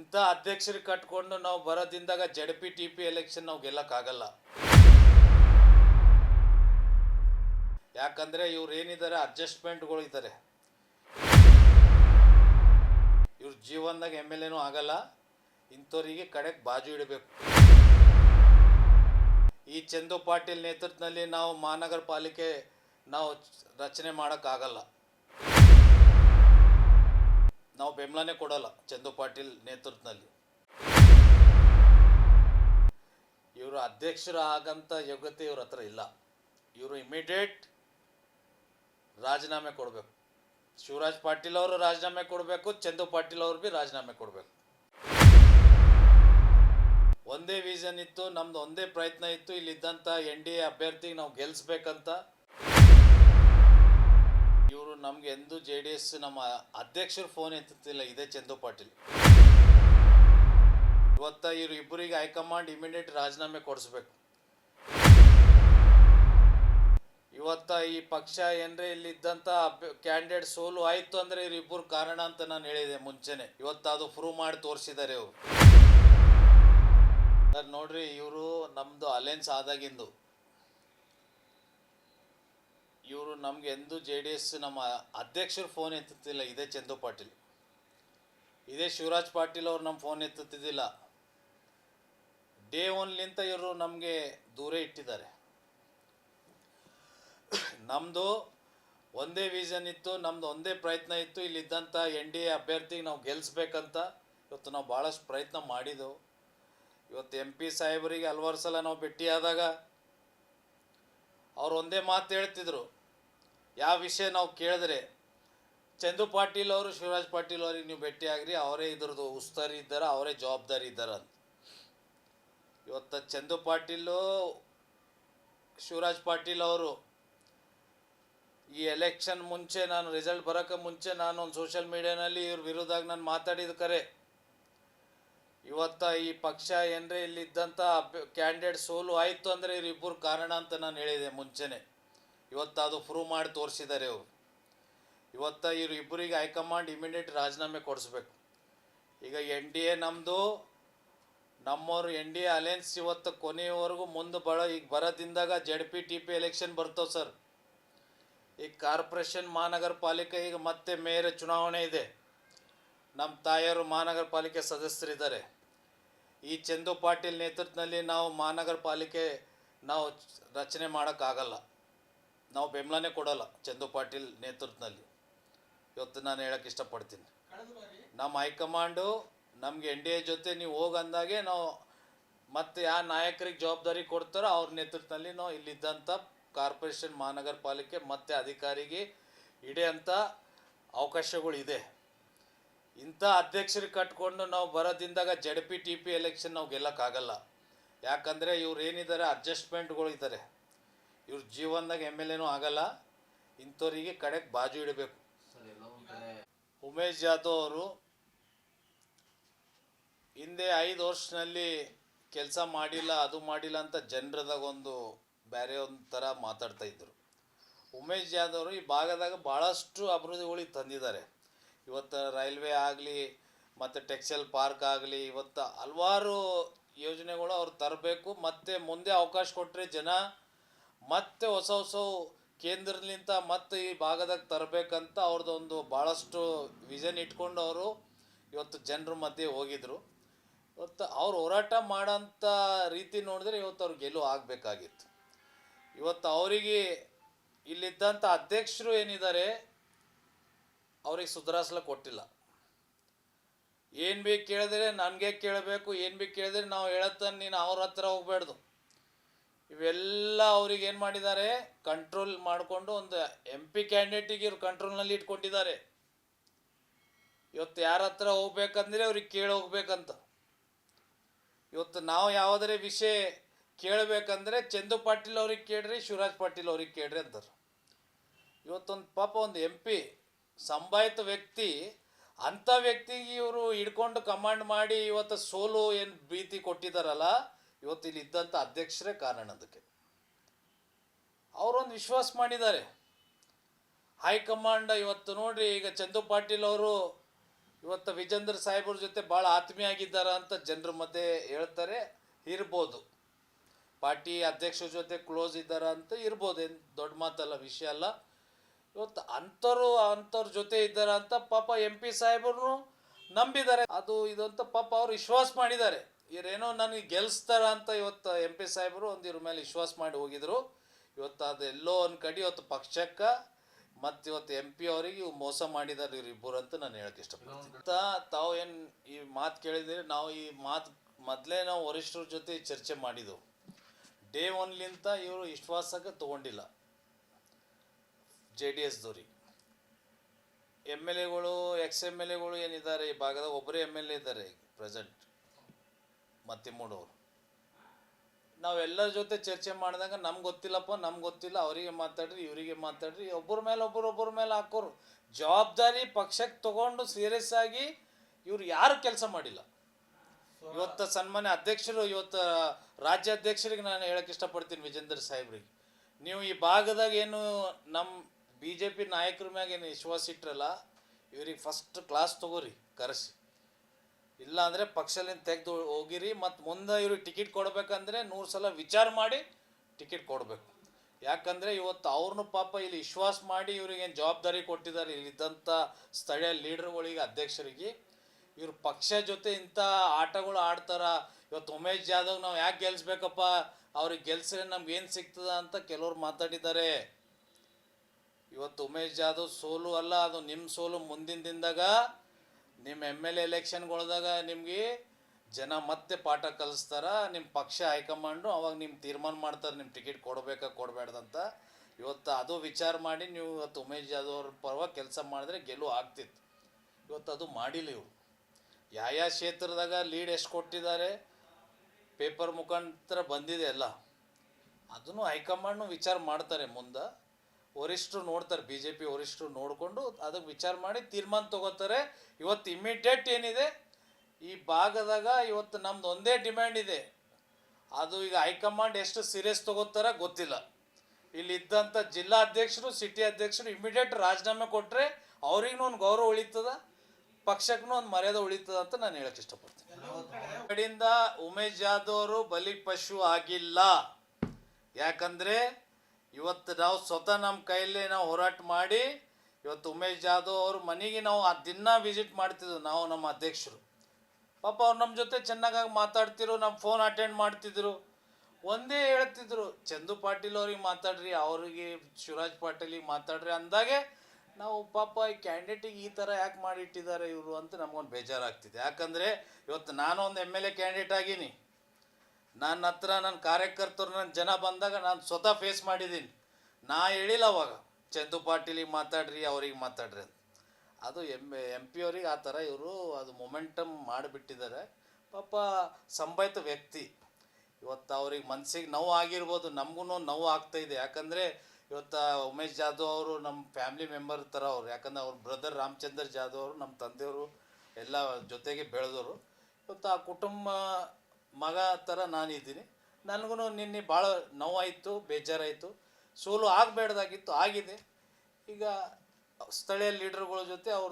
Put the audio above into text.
ಇಂಥ ಅಧ್ಯಕ್ಷರಿಗೆ ಕಟ್ಕೊಂಡು ನಾವು ಬರೋದಿಂದಾಗ Z P, T P election ನಾವು ಗೆಲ್ಲಕ್ಕಾಗಲ್ಲ. ಯಾಕಂದರೆ ಇವ್ರು ಏನಿದ್ದಾರೆ ಅಡ್ಜಸ್ಟ್ಮೆಂಟ್ಗಳು ಇದ್ದಾರೆ ಇವ್ರ ಜೀವನದಾಗ ಎಂ ಎಲ್ ಎನೂ ಆಗಲ್ಲ, ಇಂಥವ್ರಿಗೆ ಕಡೆಗೆ ಬಾಜು ಇಡಬೇಕು. ಈ ಚಂದು ಪಾಟೀಲ್ ನೇತೃತ್ವದಲ್ಲಿ ನಾವು ಮಹಾನಗರ ಪಾಲಿಕೆ ನಾವು ರಚನೆ ಮಾಡೋಕ್ಕಾಗಲ್ಲ. ನಾವು ಬೆಂಬಲನೇ ಕೊಡಲ್ಲ ಚಂದು ಪಾಟೀಲ್ ನೇತೃತ್ವದಲ್ಲಿ. ಇವರು ಅಧ್ಯಕ್ಷರ ಆಗಂತ ಯೋಗ್ಯತೆ ಇವ್ರ ಹತ್ರ ಇಲ್ಲ. ಇವರು ಇಮಿಡಿಯೇಟ್ ರಾಜೀನಾಮೆ ಕೊಡಬೇಕು. ಶಿವರಾಜ್ ಪಾಟೀಲ್ ಅವರು ರಾಜೀನಾಮೆ ಕೊಡಬೇಕು, ಚಂದು ಪಾಟೀಲ್ ಅವರು ಭೀ ರಾಜೀನಾಮೆ ಕೊಡಬೇಕು. ಒಂದೇ ವಿಷನ್ ಇತ್ತು, ನಮ್ದು ಒಂದೇ ಪ್ರಯತ್ನ ಇತ್ತು ಇಲ್ಲಿದ್ದಂಥ ಎನ್ ಡಿ ಎ ಅಭ್ಯರ್ಥಿಗೆ ನಾವು ಗೆಲ್ಲಿಸ್ಬೇಕಂತ ಇವರು ನಮ್ಗೆ ಎಂದು ಜೆ ಡಿ ಎಸ್ ನಮ್ಮ ಅಧ್ಯಕ್ಷರು ಫೋನ್ ಎತ್ತುತ್ತಿಲ್ಲ, ಇದೇ ಚಂದು ಪಾಟೀಲ್. ಇವತ್ತ ಇವ್ರು ಇಬ್ಬರಿಗೆ ಹೈಕಮಾಂಡ್ ಇಮಿಡಿಯೇಟ್ ರಾಜೀನಾಮೆ ಕೊಡಿಸ್ಬೇಕು. ಇವತ್ತ ಈ ಪಕ್ಷ ಏನ್ರೆ ಇಲ್ಲಿದ್ದಂಥ ಕ್ಯಾಂಡಿಡೇಟ್ ಸೋಲು ಆಯ್ತು ಅಂದ್ರೆ ಇವ್ರಿಬ್ಬರು ಕಾರಣ ಅಂತ ನಾನು ಹೇಳಿದೆ ಮುಂಚೆನೆ. ಇವತ್ತು ಅದು ಪ್ರೂವ್ ಮಾಡಿ ತೋರಿಸಿದ್ದಾರೆ ಇವರು. ಸರ್, ನೋಡ್ರಿ, ಇವರು ನಮ್ದು ಅಲೆನ್ಸ್ ಆದಾಗಿಂದು. ಇವರು ನಮಗೆ ಎಂದು ಜೆ ಡಿ ಎಸ್ ನಮ್ಮ ಅಧ್ಯಕ್ಷರು ಫೋನ್ ಎತ್ತುತ್ತಿಲ್ಲ. ಇದೇ ಚಂದು ಪಾಟೀಲ್. ಇದೇ ಶಿವರಾಜ್ ಪಾಟೀಲ್ ಅವರು ನಮ್ಮ ಫೋನ್ ಎತ್ತುತ್ತಿದ್ದಿಲ್ಲ. ಡೇ ಒನ್ಲಿಂತ ಇವರು ನಮಗೆ ದೂರ ಇಟ್ಟಿದ್ದಾರೆ. ನಮ್ಮದು ಒಂದೇ ವಿಷನ್ ಇತ್ತು ನಮ್ಮದು ಒಂದೇ ಪ್ರಯತ್ನ ಇತ್ತು. ಇಲ್ಲಿದ್ದಂಥ ಎನ್ ಡಿ ಎ ಅಭ್ಯರ್ಥಿಗೆ ನಾವು ಗೆಲ್ಲಿಸ್ಬೇಕಂತ ಇವತ್ತು ನಾವು ಭಾಳಷ್ಟು ಪ್ರಯತ್ನ ಮಾಡಿದೆವು. ಇವತ್ತು ಎಂ ಪಿ ಸಾಹೇಬರಿಗೆ ಹಲ್ವಾರು ಸಲ ನಾವು ಭೇಟಿಯಾದಾಗ ಅವ್ರು ಒಂದೇ ಮಾತು ಹೇಳ್ತಿದ್ರು. ಯಾವ ವಿಷಯ ನಾವು ಕೇಳಿದ್ರೆ, ಚಂದು ಪಾಟೀಲ್ ಅವರು, ಶಿವರಾಜ್ ಪಾಟೀಲ್ ಅವ್ರಿಗೆ ನೀವು ಭೇಟಿಯಾಗ್ರಿ, ಅವರೇ ಇದ್ರದ್ದು ಉಸ್ತಾರಿ ಇದ್ದಾರೆ, ಅವರೇ ಜವಾಬ್ದಾರಿ ಇದ್ದಾರೆ ಅಂತ. ಇವತ್ತು ಚಂದು ಪಾಟೀಲು, ಶಿವರಾಜ್ ಪಾಟೀಲ್ ಅವರು, ಈ ಎಲೆಕ್ಷನ್ ಮುಂಚೆ ನಾನು, ರಿಸಲ್ಟ್ ಬರೋಕ್ಕೆ ಮುಂಚೆ ನಾನು ಒಂದು ಸೋಷಿಯಲ್ ಮೀಡಿಯಾನಲ್ಲಿ ಇವ್ರ ವಿರುದ್ಧಾಗಿ ನಾನು ಮಾತಾಡಿದ ಕರೆ. ಇವತ್ತ ಈ ಪಕ್ಷ ಏನರೇ ಇಲ್ಲಿದ್ದಂಥ ಕ್ಯಾಂಡಿಡೇಟ್ ಸೋಲು ಆಯಿತು ಅಂದರೆ ಇವ್ರಿಬ್ಬರು ಕಾರಣ ಅಂತ ನಾನು ಹೇಳಿದೆ ಮುಂಚೆನೆ. ಇವತ್ತು ಅದು ಪ್ರೂವ್ ಮಾಡಿ ತೋರಿಸಿದ್ದಾರೆ ಅವರು ಇವತ್ತ ಇವ್ರು ಇಬ್ಬರಿಗೆ ಹೈಕಮಾಂಡ್ ಇಮಿಡಿಯೇಟ್ ರಾಜೀನಾಮೆ ಕೊಡಿಸ್ಬೇಕು. ಈಗ ಎನ್ ಡಿ ಎ ನಮ್ಮದು ನಮ್ಮವರು ಎನ್ ಡಿ ಎ ಅಲೆನ್ಸ್ ಇವತ್ತು ಕೊನೆಯವರೆಗೂ ಮುಂದೆ ಬಳ, ಈಗ ಬರೋದಿಂದಾಗ Z P, T P election ಬರ್ತವೆ ಸರ್ ಈಗ ಕಾರ್ಪೊರೇಷನ್ ಮಹಾನಗರ ಪಾಲಿಕೆ ಈಗ ಮತ್ತೆ ಮೇಯರ್ ಚುನಾವಣೆ ಇದೆ. ನಮ್ಮ ತಾಯಿಯವರು ಮಹಾನಗರ ಪಾಲಿಕೆ ಸದಸ್ಯರಿದ್ದಾರೆ. ಈ ಚಂದು ಪಾಟೀಲ್ ನೇತೃತ್ವದಲ್ಲಿ ನಾವು ಮಹಾನಗರ ಪಾಲಿಕೆ ನಾವು ರಚನೆ ಮಾಡೋಕ್ಕಾಗಲ್ಲ. ನಾವು ಬೆಂಬಲನೇ ಕೊಡೋಲ್ಲ ಚಂದು ಪಾಟೀಲ್ ನೇತೃತ್ವದಲ್ಲಿ. ಇವತ್ತು ನಾನು ಹೇಳಕ್ಕೆ ಇಷ್ಟಪಡ್ತೀನಿ. ನಮ್ಮ ಹೈಕಮಾಂಡು ನಮಗೆ ಎನ್ ಡಿ ಎ ಜೊತೆ ನೀವು ಹೋಗಂದಾಗೆ ನಾವು ಮತ್ತೆ ಯಾವ ನಾಯಕರಿಗೆ ಜವಾಬ್ದಾರಿ ಕೊಡ್ತಾರೋ ಅವ್ರ ನೇತೃತ್ವದಲ್ಲಿ ನಾವು ಇಲ್ಲಿದ್ದಂಥ ಕಾರ್ಪೊರೇಷನ್ ಮಹಾನಗರ ಪಾಲಿಕೆ ಮತ್ತೆ ಅಧಿಕಾರಿಗೆ ಇಡೆಯಂಥ ಅವಕಾಶಗಳಿದೆ ಇಂಥ ಅಧ್ಯಕ್ಷರಿಗೆ ಕಟ್ಕೊಂಡು ನಾವು ಬರೋದಿಂದಾಗ Z P T P election ನಾವು ಗೆಲ್ಲಕ್ಕಾಗಲ್ಲ. ಯಾಕಂದರೆ ಇವ್ರು ಏನಿದ್ದಾರೆ ಅಡ್ಜಸ್ಟ್ಮೆಂಟ್ಗಳು ಇದ್ದಾರೆ. ಇವ್ರ ಜೀವನದಾಗ ಎಂ ಎಲ್ ಎನೂ ಆಗಲ್ಲ. ಇಂಥವ್ರಿಗೆ ಕಡೆಗೆ ಬಾಜು ಇಡಬೇಕು. ಉಮೇಶ್ ಜಾಧವ್ ಅವರು ಹಿಂದೆ ಐದು ವರ್ಷದಲ್ಲಿ ಕೆಲಸ ಮಾಡಿಲ್ಲ, ಅದು ಮಾಡಿಲ್ಲ ಅಂತ ಜನರದಾಗ ಒಂದು ಬೇರೆ ಒಂದು ಥರ ಮಾತಾಡ್ತಾ ಇದ್ರು. ಉಮೇಶ್ ಜಾಧವ್ ಅವರು ಈ ಭಾಗದಾಗ ಭಾಳಷ್ಟು ಅಭಿವೃದ್ಧಿಗಳಿಗೆ ತಂದಿದ್ದಾರೆ. ಇವತ್ತು ರೈಲ್ವೆ ಆಗಲಿ, ಮತ್ತು ಟೆಕ್ಸ್ಟೈಲ್ ಪಾರ್ಕ್ ಆಗಲಿ, ಇವತ್ತು ಹಲವಾರು ಯೋಜನೆಗಳು ಅವ್ರು ತರಬೇಕು, ಮತ್ತು ಮುಂದೆ ಅವಕಾಶ ಕೊಟ್ಟರೆ ಜನ ಮತ್ತೆ ಹೊಸ ಹೊಸ ಕೇಂದ್ರಲಿಂತ ಮತ್ತೆ ಈ ಭಾಗದಾಗ ತರಬೇಕಂತ ಅವ್ರದ್ದೊಂದು ಭಾಳಷ್ಟು ವಿಷನ್ ಇಟ್ಕೊಂಡು ಅವರು ಇವತ್ತು ಜನರ ಮಧ್ಯೆ ಹೋಗಿದ್ರು. ಇವತ್ತು ಅವ್ರು ಹೋರಾಟ ಮಾಡೋಂಥ ರೀತಿ ನೋಡಿದ್ರೆ ಇವತ್ತು ಅವ್ರು ಗೆಲುವು ಆಗಬೇಕಾಗಿತ್ತು. ಇವತ್ತು ಅವರಿಗೆ ಇಲ್ಲಿದ್ದಂಥ ಅಧ್ಯಕ್ಷರು ಏನಿದ್ದಾರೆ, ಅವ್ರಿಗೆ ಸುಧಾರಿಸಲ ಕೊಟ್ಟಿಲ್ಲ. ಏನು ಭೀ ಕೇಳಿದ್ರೆ ನನಗೆ ಕೇಳಬೇಕು, ಏನು ಭೀ ಕೇಳಿದ್ರೆ ನಾವು ಹೇಳತ್ತ ನೀನು ಅವ್ರ ಹತ್ರ ಹೋಗ್ಬೇಡ್ದು. ಇವೆಲ್ಲ ಅವ್ರಿಗೆ ಏನು ಮಾಡಿದ್ದಾರೆ? ಕಂಟ್ರೋಲ್ ಮಾಡಿಕೊಂಡು ಒಂದು ಎಂ ಪಿ ಕ್ಯಾಂಡಿಡೇಟಿಗೆ ಇವ್ರು ಕಂಟ್ರೋಲ್ನಲ್ಲಿ ಇಟ್ಕೊಂಡಿದ್ದಾರೆ. ಇವತ್ತು ಯಾರ ಹತ್ರ ಹೋಗ್ಬೇಕಂದ್ರೆ ಅವ್ರಿಗೆ ಕೇಳಿ ಹೋಗ್ಬೇಕಂತ. ಇವತ್ತು ನಾವು ಯಾವುದರ ವಿಷಯ ಕೇಳಬೇಕಂದ್ರೆ ಚಂದು ಪಾಟೀಲ್ ಅವ್ರಿಗೆ ಕೇಳ್ರಿ, ಶಿವರಾಜ್ ಪಾಟೀಲ್ ಅವ್ರಿಗೆ ಕೇಳ್ರಿ ಅಂತಾರೆ. ಇವತ್ತೊಂದು ಪಾಪ ಒಂದು ಎಂ ಪಿ ಸಂಭಾಯಿತ ವ್ಯಕ್ತಿ, ಅಂಥ ವ್ಯಕ್ತಿಗೆ ಇವರು ಹಿಡ್ಕೊಂಡು ಕಮಾಂಡ್ ಮಾಡಿ ಇವತ್ತು ಸೋಲು ಏನು ಭೀತಿ ಕೊಟ್ಟಿದ್ದಾರಲ್ಲ ಇವತ್ತು ಇಲ್ಲಿ ಇದ್ದಂಥ ಅಧ್ಯಕ್ಷರೇ ಕಾರಣ ಅದಕ್ಕೆ. ಅವರೊಂದು ವಿಶ್ವಾಸ ಮಾಡಿದ್ದಾರೆ. ಹೈಕಮಾಂಡ್ ಇವತ್ತು ನೋಡ್ರಿ, ಈಗ ಚಂದು ಪಾಟೀಲ್ ಅವರು ಇವತ್ತು ವಿಜೇಂದ್ರ ಸಾಹೇಬ್ರ ಜೊತೆ ಭಾಳ ಆತ್ಮೀಯ ಆಗಿದ್ದಾರೆ ಅಂತ ಜನರ ಮಧ್ಯೆ ಹೇಳ್ತಾರೆ, ಇರ್ಬೋದು. ಪಾರ್ಟಿ ಅಧ್ಯಕ್ಷರ ಜೊತೆ ಕ್ಲೋಸ್ ಇದ್ದಾರ ಅಂತ ಇರ್ಬೋದು, ಏನು ದೊಡ್ಡ ಮಾತಲ್ಲ, ವಿಷಯ ಅಲ್ಲ. ಇವತ್ತು ಅಂಥವ್ರು ಅಂಥವ್ರ ಜೊತೆ ಇದ್ದಾರ ಅಂತ ಪಾಪ ಎಂ ಪಿ ಸಾಹೇಬ್ರು ನಂಬಿದ್ದಾರೆ. ಅದು ಇದು ಅಂತ ಪಾಪ ಅವ್ರು ವಿಶ್ವಾಸ ಮಾಡಿದ್ದಾರೆ. ಇವರೇನೋ ನನಗೆ ಗೆಲ್ಲಿಸ್ತಾರ ಅಂತ ಇವತ್ತು ಎಂ ಪಿ ಸಾಹೇಬರು ಒಂದು ಇವ್ರ ಮೇಲೆ ವಿಶ್ವಾಸ ಮಾಡಿ ಹೋಗಿದ್ರು. ಇವತ್ತು ಅದೆಲ್ಲೋ ಒಂದು ಕಡೆ ಇವತ್ತು ಪಕ್ಷಕ್ಕೆ ಮತ್ತು ಇವತ್ತು ಎಂ ಪಿ ಅವರಿಗೆ ಇವು ಮೋಸ ಮಾಡಿದ್ದಾರೆ ಇವರಿಬ್ಬರು ಅಂತ ನಾನು ಹೇಳಕ್ಕೆ ಇಷ್ಟಪಡ್ತೀನಿ. ತಾವು ಏನು ಈ ಮಾತು ಕೇಳಿದ್ರೆ ನಾವು ಈ ಮಾತು ಮೊದಲೇ ನಾವು ವರಿಷ್ಠರ ಜೊತೆ ಚರ್ಚೆ ಮಾಡಿದ್ದೆವು ಡೇ ಒನ್ಲಿಂತ ಇವರು ವಿಶ್ವಾಸಕ್ಕೆ ತೊಗೊಂಡಿಲ್ಲ. ಜೆ ಡಿ ಎಸ್ದವ್ರಿಗೆ ಎಂ ಎಲ್ ಎಗಳು ಎಕ್ಸ್ ಎಂ ಎಲ್ ಎಗಳು ಏನಿದ್ದಾರೆ ಈ ಭಾಗದಾಗ ಒಬ್ಬರೇ ಎಂ ಎಲ್ ಎ ಇದ್ದಾರೆ ಪ್ರೆಸೆಂಟ್. ಮತ್ತಿಮ್ಮೂಡವರು ನಾವೆಲ್ಲರ ಜೊತೆ ಚರ್ಚೆ ಮಾಡಿದಾಗ ನಮ್ಗೆ ಗೊತ್ತಿಲ್ಲಪ್ಪ ನಮ್ಗೆ ಗೊತ್ತಿಲ್ಲ ಅವರಿಗೆ ಮಾತಾಡ್ರಿ ಇವರಿಗೆ ಮಾತಾಡ್ರಿ ಒಬ್ಬರ ಮೇಲೆ ಒಬ್ಬರು ಒಬ್ಬರ ಮೇಲೆ ಹಾಕೋರು. ಜವಾಬ್ದಾರಿ ಪಕ್ಷಕ್ಕೆ ತಗೊಂಡು ಸೀರಿಯಸ್ ಆಗಿ ಇವ್ರು ಯಾರು ಕೆಲಸ ಮಾಡಿಲ್ಲ. ಇವತ್ತು ಸನ್ಮಾನ್ಯ ಅಧ್ಯಕ್ಷರು ಇವತ್ತು ರಾಜ್ಯ ಅಧ್ಯಕ್ಷರಿಗೆ ನಾನು ಹೇಳಕ್ಕೆ ಇಷ್ಟಪಡ್ತೀನಿ ವಿಜೇಂದ್ರ ಸಾಹೇಬ್ರಿಗೆ. ನೀವು ಈ ಭಾಗದಾಗ ಏನು ನಮ್ಮ ಬಿ ಜೆ ಪಿ ನಾಯಕರ ಮ್ಯಾಗ ಏನು ವಿಶ್ವಾಸ ಇಟ್ರಲ್ಲ ಇವ್ರಿಗೆ ಫಸ್ಟ್ ಕ್ಲಾಸ್ ತಗೋರಿ ಕರೆಸಿ. ಇಲ್ಲ ಅಂದರೆ ಪಕ್ಷದಿಂದ ತೆಗೆದು ಹೋಗಿರಿ ಮತ್ತು ಮುಂದೆ ಇವ್ರಿಗೆ ಟಿಕೆಟ್ ಕೊಡಬೇಕಂದ್ರೆ ನೂರು ಸಲ ವಿಚಾರ ಮಾಡಿ ಟಿಕೆಟ್ ಕೊಡಬೇಕು. ಯಾಕಂದರೆ ಇವತ್ತು ಅವ್ರನ್ನೂ ಪಾಪ ಇಲ್ಲಿ ವಿಶ್ವಾಸ ಮಾಡಿ ಇವ್ರಿಗೆ ಏನು ಜವಾಬ್ದಾರಿ ಕೊಟ್ಟಿದ್ದಾರೆ ಇಲ್ಲಿದ್ದಂಥ ಸ್ಥಳೀಯ ಲೀಡರ್ಗಳಿಗೆ ಅಧ್ಯಕ್ಷರಿಗೆ. ಇವ್ರ ಪಕ್ಷ ಜೊತೆ ಇಂಥ ಆಟಗಳು ಆಡ್ತಾರ, ಇವತ್ತು ಉಮೇಶ್ ಜಾಧವ್ ನಾವು ಯಾಕೆ ಗೆಲ್ಲಿಸ್ಬೇಕಪ್ಪ ಅವ್ರಿಗೆ ಗೆಲ್ಸಿದ್ರೆ ನಮ್ಗೆ ಏನು ಸಿಗ್ತದ ಅಂತ ಕೆಲವ್ರು ಮಾತಾಡಿದ್ದಾರೆ. ಇವತ್ತು ಉಮೇಶ್ ಜಾಧವ್ ಸೋಲು ಅಲ್ಲ, ಅದು ನಿಮ್ಮ ಸೋಲು ಮುಂದಿನ ದಿನದಾಗ. ನಿಮ್ಮ ಎಂ ಎಲ್ ಎಲೆಕ್ಷನ್ಗಳ್ದಾಗ ನಿಮಗೆ ಜನ ಮತ್ತೆ ಪಾಠ ಕಲಿಸ್ತಾರ ನಿಮ್ಮ ಪಕ್ಷ ಹೈಕಮಾಂಡು ಅವಾಗ ನಿಮ್ಮ ತೀರ್ಮಾನ ಮಾಡ್ತಾರೆ ನಿಮ್ಮ ಟಿಕೆಟ್ ಕೊಡಬೇಕಾ ಕೊಡಬೇಡ್ದಂತ ಇವತ್ತು ಅದು ವಿಚಾರ ಮಾಡಿ ನೀವು ಇವತ್ತು ಉಮೇಶ್ ಜಾಧವ್ ಅವ್ರ ಪರವಾಗಿ ಕೆಲಸ ಮಾಡಿದ್ರೆ ಗೆಲುವು ಆಗ್ತಿತ್ತು. ಇವತ್ತು ಅದು ಮಾಡಿಲ್ಲ ಇವರು. ಯಾವ ಕ್ಷೇತ್ರದಾಗ ಲೀಡ್ ಎಷ್ಟು ಕೊಟ್ಟಿದ್ದಾರೆ ಪೇಪರ್ ಮುಖಾಂತರ ಬಂದಿದೆ ಎಲ್ಲ. ಅದನ್ನು ಹೈಕಮಾಂಡ್ನು ವಿಚಾರ ಮಾಡ್ತಾರೆ ಮುಂದೆ. ವರಿಷ್ಠರು ನೋಡ್ತಾರೆ ಬಿ ಜೆ ಪಿ ವರಿಷ್ಠರು ನೋಡಿಕೊಂಡು ಅದಕ್ಕೆ ವಿಚಾರ ಮಾಡಿ ತೀರ್ಮಾನ ತಗೋತಾರೆ. ಇವತ್ತು ಇಮಿಡಿಯೇಟ್ ಏನಿದೆ? ಈ ಭಾಗದಾಗ ಇವತ್ತು ನಮ್ದು ಒಂದೇ ಡಿಮ್ಯಾಂಡ್ ಇದೆ. ಅದು ಈಗ ಹೈಕಮಾಂಡ್ ಎಷ್ಟು ಸೀರಿಯಸ್ ತಗೋತಾರ ಗೊತ್ತಿಲ್ಲ. ಇಲ್ಲಿ ಇದ್ದಂಥ ಜಿಲ್ಲಾ ಅಧ್ಯಕ್ಷರು ಸಿಟಿ ಅಧ್ಯಕ್ಷರು ಇಮಿಡಿಯೇಟ್ ರಾಜೀನಾಮೆ ಕೊಟ್ಟರೆ ಅವ್ರಿಗೂ ಒಂದು ಗೌರವ ಉಳಿತದ? ಪಕ್ಷಕ್ಕೂ ಒಂದು ಮರ್ಯಾದೆ ಉಳಿತದ ಅಂತ ನಾನು ಹೇಳಕ್ಕೆ ಇಷ್ಟಪಡ್ತೀನಿ. ಕಡೆಯಿಂದ ಉಮೇಶ್ ಜಾಧವ್ ಅವರು ಬಲಿ ಪಶು ಆಗಿಲ್ಲ. ಯಾಕಂದ್ರೆ ಇವತ್ತು ನಾವು ಸ್ವತಃ ನಮ್ಮ ಕೈಯಲ್ಲಿ ನಾವು ಹೋರಾಟ ಮಾಡಿ, ಇವತ್ತು ಉಮೇಶ್ ಜಾಧವ್ ಅವ್ರ ಮನೆಗೆ ನಾವು ಆ ದಿನ ವಿಸಿಟ್ ಮಾಡ್ತಿದ್ವು, ನಾವು ನಮ್ಮ ಅಧ್ಯಕ್ಷರು. ಪಾಪ ಅವ್ರು ನಮ್ಮ ಜೊತೆ ಚೆನ್ನಾಗಾಗಿ ಮಾತಾಡ್ತಿರು ನಮ್ಮ ಫೋನ್ ಅಟೆಂಡ್ ಮಾಡ್ತಿದ್ರು. ಒಂದೇ ಹೇಳ್ತಿದ್ರು, ಚಂದು ಪಾಟೀಲ್ ಅವ್ರಿಗೆ ಮಾತಾಡ್ರಿ, ಅವ್ರಿಗೆ ಶಿವರಾಜ್ ಪಾಟೀಲಿಗೆ ಮಾತಾಡ್ರಿ ಅಂದಾಗೆ ನಾವು ಪಾಪ ಈ ಕ್ಯಾಂಡಿಡೇಟಿಗೆ ಈ ಥರ ಯಾಕೆ ಮಾಡಿಟ್ಟಿದ್ದಾರೆ ಇವರು ಅಂತ ನಮಗೊಂದು ಬೇಜಾರಾಗ್ತಿದೆ. ಯಾಕಂದರೆ ಇವತ್ತು ನಾನು ಒಂದು ಎಂ ಎಲ್ ಎ ಕ್ಯಾಂಡಿಡೇಟ್ ಆಗೀನಿ. ನನ್ನ ಹತ್ರ ನನ್ನ ಕಾರ್ಯಕರ್ತರು, ನನ್ನ ಜನ ಬಂದಾಗ ನಾನು ಸ್ವತಃ ಫೇಸ್ ಮಾಡಿದ್ದೀನಿ. ನಾ ಹೇಳಿಲ್ಲ ಅವಾಗ, ಚಂದು ಪಾಟೀಲಿಗೆ ಮಾತಾಡ್ರಿ, ಅವ್ರಿಗೆ ಮಾತಾಡ್ರಿ ಅಂತ. ಅದು ಎಂ ಎಂ ಪಿ ಅವ್ರಿಗೆ ಆ ಥರ ಇವರು ಅದು ಮೊಮೆಂಟಮ್ ಮಾಡಿಬಿಟ್ಟಿದ್ದಾರೆ. ಪಾಪ ಸಂಬಾಯಿತ ವ್ಯಕ್ತಿ. ಇವತ್ತು ಅವ್ರಿಗೆ ಮನಸ್ಸಿಗೆ ನೋವು ಆಗಿರ್ಬೋದು ನಮಗೂ ನೋವು ಆಗ್ತಾಯಿದೆ ಯಾಕಂದರೆ ಇವತ್ತು ಉಮೇಶ್ ಜಾಧವ್ ಅವರು ನಮ್ಮ ಫ್ಯಾಮಿಲಿ ಮೆಂಬರ್ ಥರ ಅವ್ರು. ಯಾಕಂದ್ರೆ ಅವ್ರ ಬ್ರದರ್ ರಾಮಚಂದ್ರ ಜಾಧವ್ ಅವರು, ನಮ್ಮ ತಂದೆಯವರು ಎಲ್ಲ ಜೊತೆಗೆ ಬೆಳೆದವರು. ಇವತ್ತು ಆ ಕುಟುಂಬ ಮಗ ಥರ ನಾನಿದ್ದೀನಿ ನನಗೂ ನಿನ್ನೆ ಭಾಳ ನೋವಾಯಿತು, ಬೇಜಾರಾಯಿತು. ಸೋಲು ಆಗಬೇಡ್ದಾಗಿತ್ತು, ಆಗಿದೆ. ಈಗ ಸ್ಥಳೀಯ ಲೀಡರ್ಗಳ ಜೊತೆ ಅವ್ರ